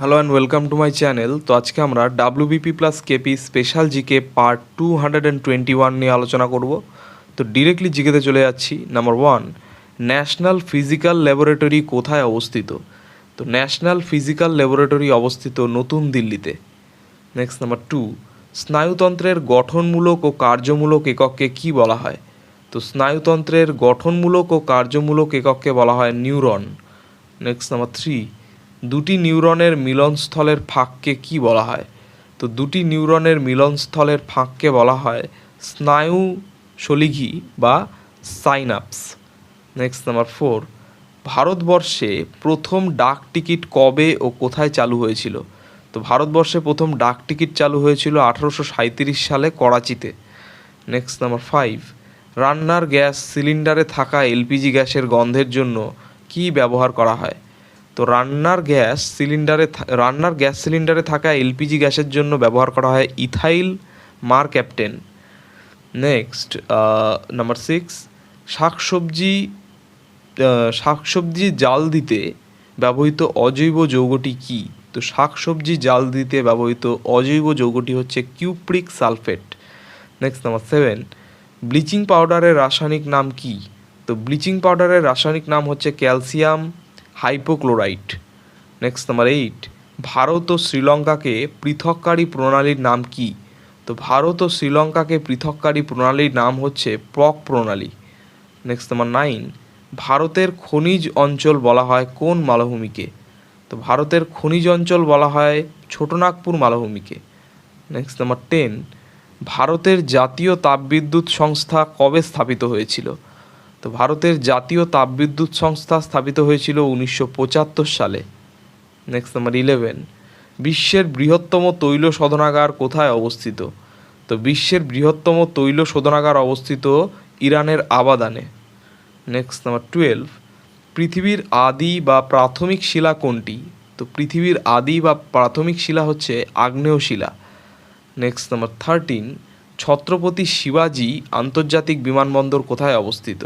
Hello and welcome to my channel তো আজকে আমরা WBP plus KP special GK part two hundred and twenty one নিয়ে আলোচনা করব। তো ডিরেক্টলি জিকেতে চলে যাচ্ছি। Number one national physical laboratory কোথায় অবস্থিত? তো ন্যাশনাল ফিজিক্যাল ল্যাবরেটরি অবস্থিত নতুন দিল্লিতে। নেক্সট নাম্বার টু স্নায়ুতন্ত্রের গঠনমূলক ও কার্যমূলক একককে কি বলা হয়? তো স্নায়ুতন্ত্রের গঠনমূলক ও কার্যমূলক একককে বলা হয় নিউরন। নেক্সট নাম্বার থ্রি দুটি নিউরনের মিলনস্থলের ফাঁককে কি বলা হয়? তো দুটি নিউরনের মিলনস্থলের ফাঁককে বলা হয় স্নায়ু সলিঘি বা সাইনাপস। নেক্সট নাম্বার ফোর ভারতবর্ষে প্রথম ডাক টিকিট কবে ও কোথায় চালু হয়েছিল? তো ভারতবর্ষে প্রথম ডাক টিকিট চালু হয়েছিল আঠারোশো সাঁইত্রিশ সালে করাচিতে। নেক্সট নাম্বার ফাইভ রান্নার গ্যাস সিলিন্ডারে থাকা এলপিজি গ্যাসের গন্ধের জন্য কি ব্যবহার করা হয়? তো রান্নার গ্যাস সিলিন্ডারে রান্নার গ্যাস সিলিন্ডারে থাকা এলপিজি গ্যাসের জন্য ব্যবহার করা হয় ইথাইল মার ক্যাপ্টেন। নেক্সট নাম্বার সিক্স, শাকসবজি শাকসবজি জাল দিতে ব্যবহৃত অজৈব যৌগটি কি? তো শাকসবজি জাল দিতে ব্যবহৃত অজৈব যৌগটি হচ্ছে cupric sulphate. Next, number seven, bleaching পাউডারের রাসায়নিক নাম কি? তো ব্লিচিং পাউডারের রাসায়নিক নাম হচ্ছে calcium hypochlorite. Next number eight Bharat ও শ্রীলঙ্কাকে পৃথককারী প্রণালীর নাম কি? তো ভারত ও শ্রীলঙ্কাকে পৃথককারী প্রণালীর নাম হচ্ছে প্রক প্রণালী। নেক্সট নাম্বার নাইন ভারতের খনিজ অঞ্চল বলা হয় কোন মালভূমিকে? তো ভারতের খনিজ অঞ্চল বলা হয় ছোটনাগপুর মালভূমিকে। নেক্সট নাম্বার টেন ভারতের জাতীয় তাপবিদ্যুৎ সংস্থা কবে স্থাপিত হয়েছিল? তো ভারতের জাতীয় তাপবিদ্যুৎ সংস্থা স্থাপিত হয়েছিল উনিশশো পঁচাত্তর সালে। নেক্সট নাম্বার ইলেভেন বিশ্বের বৃহত্তম তৈল শোধনাগার কোথায় অবস্থিত? তো বিশ্বের বৃহত্তম তৈল শোধনাগার অবস্থিত ইরানের আবাদানে। নেক্সট নাম্বার টুয়েলভ পৃথিবীর আদি বা প্রাথমিক শিলা কোনটি? তো পৃথিবীর আদি বা প্রাথমিক শিলা হচ্ছে আগ্নেয় শিলা। নেক্সট নাম্বার থার্টিন ছত্রপতি শিবাজি আন্তর্জাতিক বিমানবন্দর কোথায় অবস্থিত?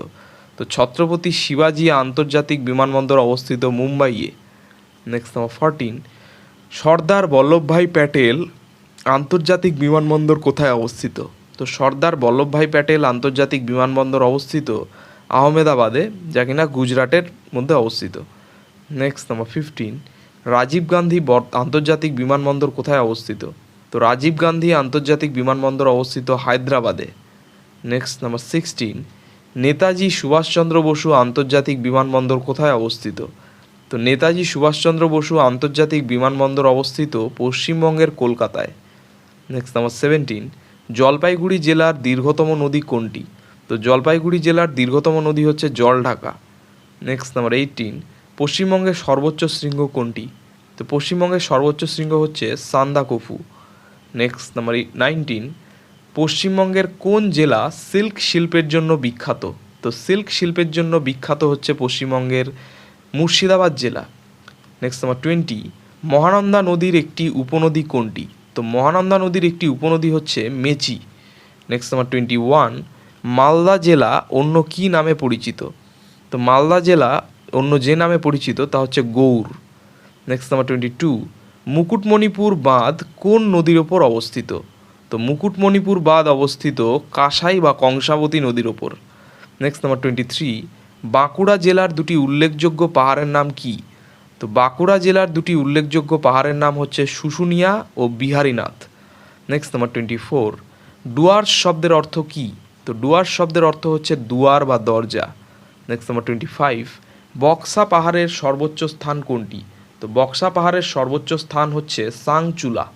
তো ছত্রপতি শিবাজি আন্তর্জাতিক বিমানবন্দর অবস্থিত মুম্বাইয়ে। Next number fourteen Sardar Vallabhbhai Patel আন্তর্জাতিক বিমানবন্দর কোথায় অবস্থিত? তো সর্দার বল্লভভাই প্যাটেল আন্তর্জাতিক বিমানবন্দর অবস্থিত আহমেদাবাদে, যা কিনা গুজরাটের মধ্যে অবস্থিত। Next number fifteen Rajiv Gandhi আন্তর্জাতিক বিমানবন্দর কোথায় অবস্থিত? তো রাজীব গান্ধী আন্তর্জাতিক বিমানবন্দর অবস্থিত হায়দ্রাবাদে। Next number sixteen Netaji Subhash Chandra Bose আন্তর্জাতিক বিমানবন্দর কোথায় অবস্থিত? তো নেতাজি সুভাষচন্দ্র বসু আন্তর্জাতিক বিমানবন্দর অবস্থিত পশ্চিমবঙ্গের কলকাতায়। নেক্সট নাম্বার সেভেন্টিন জলপাইগুড়ি জেলার দীর্ঘতম নদী কোনটি? তো জলপাইগুড়ি জেলার দীর্ঘতম নদী হচ্ছে জলঢাকা। নেক্সট নাম্বার এইটিন পশ্চিমবঙ্গের সর্বোচ্চ শৃঙ্গ কোনটি? তো পশ্চিমবঙ্গের সর্বোচ্চ শৃঙ্গ হচ্ছে সান্দাকফু। নেক্সট নাম্বার নাইনটিন পশ্চিমবঙ্গের কোন জেলা সিল্ক শিল্পের জন্য বিখ্যাত? তো সিল্ক শিল্পের জন্য বিখ্যাত হচ্ছে পশ্চিমবঙ্গের মুর্শিদাবাদ জেলা। নেক্সট নাম্বার টোয়েন্টি মহানন্দা নদীর একটি উপনদী কোনটি? তো মহানন্দা নদীর একটি উপনদী হচ্ছে Mechi. Next number twenty one Malda জেলা অন্য কী নামে পরিচিত? তো মালদা জেলা অন্য যে নামে পরিচিত তা হচ্ছে Gour. Next number twenty two Mukutmanipur বাঁধ কোন নদীর ওপর অবস্থিত? তো মুকুটমণিপুর বাঁধ অবস্থিত কাঁসাই বা কংসাবতী নদীর ওপর। Next number twenty three Bankura জেলার দুটি উল্লেখযোগ্য পাহাড়ের নাম কি? তো বাঁকুড়া জেলার দুটি উল্লেখযোগ্য পাহাড়ের নাম হচ্ছে শুশুনিয়া ও Biharinath. Next number twenty four Dooars শব্দের অর্থ কী? তো ডুয়ার্স শব্দের অর্থ হচ্ছে দুয়ার বা দরজা। Next number twenty five Buxa পাহাড়ের সর্বোচ্চ স্থান কোনটি? তো বক্সা পাহাড়ের সর্বোচ্চ স্থান হচ্ছে Sinchula.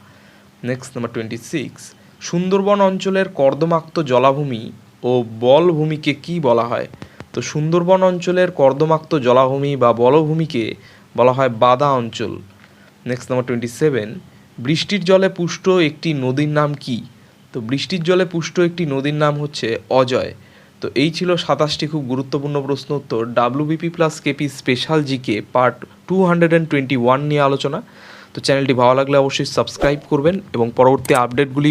Next number twenty six Sundarban অঞ্চলের কর্দমাক্ত জলাভূমি ও বলভূমিকে কি বলা হয়? তো সুন্দরবন অঞ্চলের কর্দমাক্ত জলাভূমি বা বলভূমিকে বলা হয় বাদা অঞ্চল। নেক্সট নাম্বার টোয়েন্টি সেভেন বৃষ্টির জলে পুষ্ট একটি নদীর নাম কি? তো বৃষ্টির জলে পুষ্ট একটি নদীর নাম হচ্ছে অজয়। তো এই ছিল সাতাশটি খুব গুরুত্বপূর্ণ প্রশ্ন উত্তর। WBP plus KP special GK part two hundred and twenty one নিয়ে আলোচনা। তো চ্যানেলটি ভালো লাগলে অবশ্যই সাবস্ক্রাইব করবেন এবং পরবর্তী আপডেটগুলি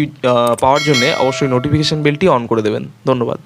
পাওয়ার জন্য অবশ্যই নোটিফিকেশান বেলটি অন করে দেবেন। ধন্যবাদ।